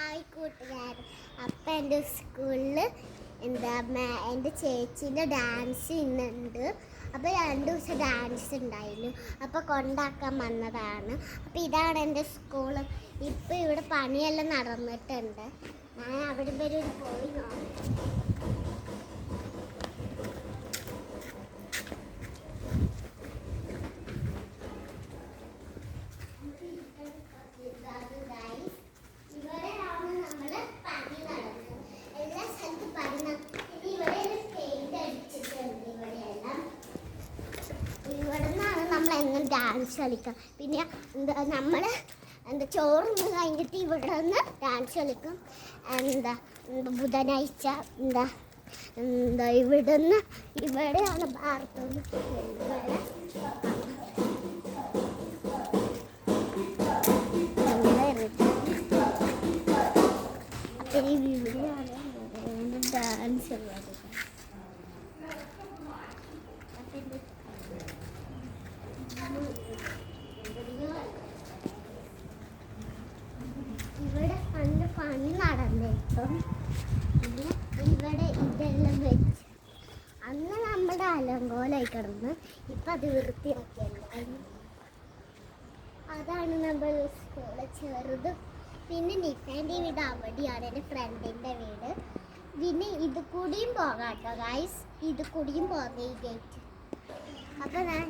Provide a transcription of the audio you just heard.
Hi കൂട്ടുകാർ. അപ്പം എന്റെ സ്കൂളിൽ എന്താ എന്റെ ചേച്ചീന്റെ ഡാൻസ് ഇന്നുണ്ട്. അപ്പോൾ രണ്ട് ദിവസം ഡാൻസ് ഉണ്ടായിരുന്നു അപ്പോൾ കൊണ്ടാക്കാൻ വന്നതാണ്. അപ്പോൾ ഇതാണ് എന്റെ സ്കൂൾ ഇപ്പോൾ ഇവിടെ പണിയെല്ലാം നടന്നിട്ടുണ്ട്. ഞാൻ അവിടെ വരെ പോയി നോക്കാം. നമ്മൾ എങ്ങനെ ഡാൻസ് കളിക്കാം? പിന്നെ എന്താ നമ്മൾ എന്താ ചോറുന്ന് കഴിഞ്ഞിട്ട് ഇവിടെ നിന്ന് ഡാൻസ് കളിക്കും. എന്താ ബുധനാഴ്ച എന്താ എന്താ ഇവിടെ നിന്ന് ഇവിടെയാണ് ഭാരതം. ഇവിടെ ഈ വീഡിയോയാണ് ഡാൻസ് ഉള്ളത് ഇവിടെ പണ്ട് നടന്നേക്കും ഇവിടെ ഇതെല്ലാം വെച്ച്. അന്ന് നമ്മുടെ അലങ്കോലായി കിടന്ന് ഇപ്പൊ അത് വൃത്തിയാക്കിയല്ലോ. അതാണ് നമ്മൾ സ്കൂളിൽ ചെറുത്. പിന്നെ നിഫാന്റെ വീട് അവിടെയാണ് എന്റെ ഫ്രണ്ടിന്റെ വീട്. പിന്നെ ഇത് കൂടിയും പോകാം കേട്ടോ ഗൈസ് ഇത് കൂടിയും പോകാം ഈ ഗേറ്റ് അപ്പോൾ ഞാൻ